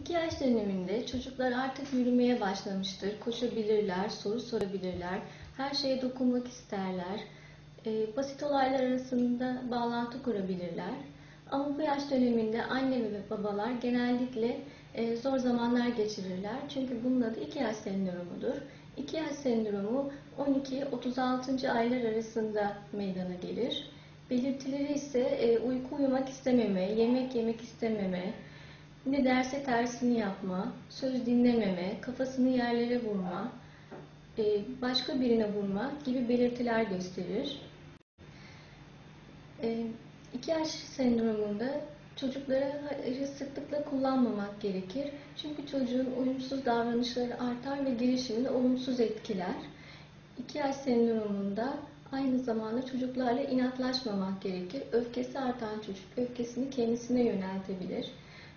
2 yaş döneminde çocuklar artık yürümeye başlamıştır. Koşabilirler, soru sorabilirler, her şeye dokunmak isterler. Ee, basit olaylar arasında bağlantı kurabilirler. Ama bu yaş döneminde anne ve babalar genellikle e, zor zamanlar geçirirler. Çünkü bunun adı 2 yaş sendromudur. 2 yaş sendromu 12-36. aylar arasında meydana gelir. Belirtileri ise e, uyku uyumak istememe, yemek yemek istememe, ne derse tersini yapma, söz dinlememe, kafasını yerlere vurma, e, başka birine vurma gibi belirtiler gösterir. 2 yaş sendromunda çocuklara sıklıkla kullanmamak gerekir. Çünkü çocuğun uyumsuz davranışları artar ve gelişimini olumsuz etkiler. 2 yaş sendromunda aynı zamanda çocuklarla inatlaşmamak gerekir. Öfkesi artan çocuk öfkesini kendisine yöneltebilir.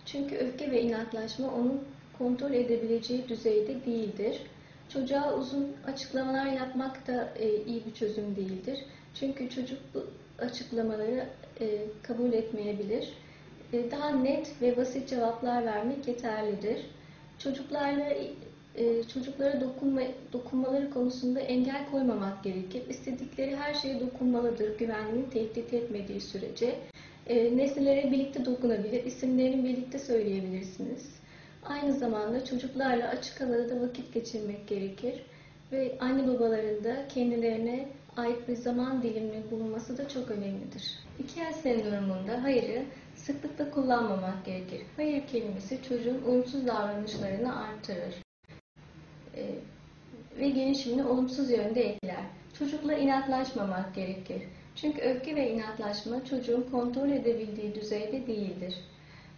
Çünkü öfke ve inatlaşma onun kontrol edebileceği düzeyde değildir. Çocuğa uzun açıklamalar yapmak da e, iyi bir çözüm değildir. Çünkü çocuk bu açıklamaları e, kabul etmeyebilir. E, daha net ve basit cevaplar vermek yeterlidir. Çocuklarla e, çocuklara dokunma, dokunmaları konusunda engel koymamak gerekir. İstedikleri her şeye dokunmalıdır güvenliğini tehdit etmediği sürece. E, nesnelere birlikte dokunabilir, isimlerini birlikte söyleyebilirsiniz. Aynı zamanda çocuklarla açık havada vakit geçirmek gerekir ve anne babaların da kendilerine ait bir zaman diliminin bulunması da çok önemlidir. İki sendromunda hayırı sıklıkla kullanmamak gerekir. Hayır kelimesi çocuğun uyumsuz davranışlarını artırır e, ve gelişimini olumsuz yönde etkiler. Çocukla inatlaşmamak gerekir. Çünkü öfke ve inatlaşma çocuğun kontrol edebildiği düzeyde değildir.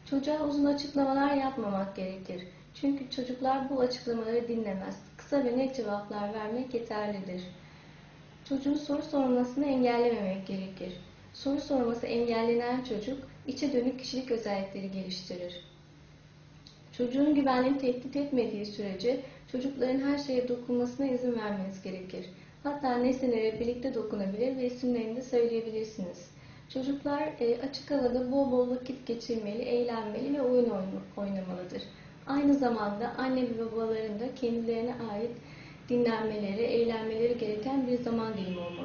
Çocuğa uzun açıklamalar yapmamak gerekir. Çünkü çocuklar bu açıklamaları dinlemez. Kısa ve net cevaplar vermek yeterlidir. Çocuğun soru sormasını engellememek gerekir. Soru sorması engellenen çocuk içe dönük kişilik özellikleri geliştirir. Çocuğun güvenliğini tehdit etmediği sürece çocukların her şeye dokunmasına izin vermeniz gerekir. Hatta nesnelere birlikte dokunabilir ve isimlerini de söyleyebilirsiniz. Çocuklar e, açık havada bol bol vakit geçirmeli, eğlenmeli ve oyun oynamalıdır. Aynı zamanda anne ve babaların da kendilerine ait dinlenmeleri, eğlenmeleri gereken bir zaman dilimi olmalıdır.